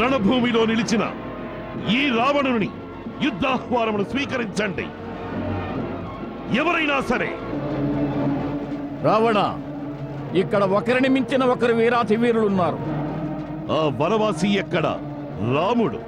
రణభూమిలో నిలిచిన ఈ రావణుని యుద్ధాహ్వానమును స్వీకరించండి. ఎవరైనా సరే రావణ ఇక్కడ ఒకరిని మించిన ఒకరు వీరాతి వీరులున్నారు. ఆ వనవాసి ఎక్కడ? రాముడు.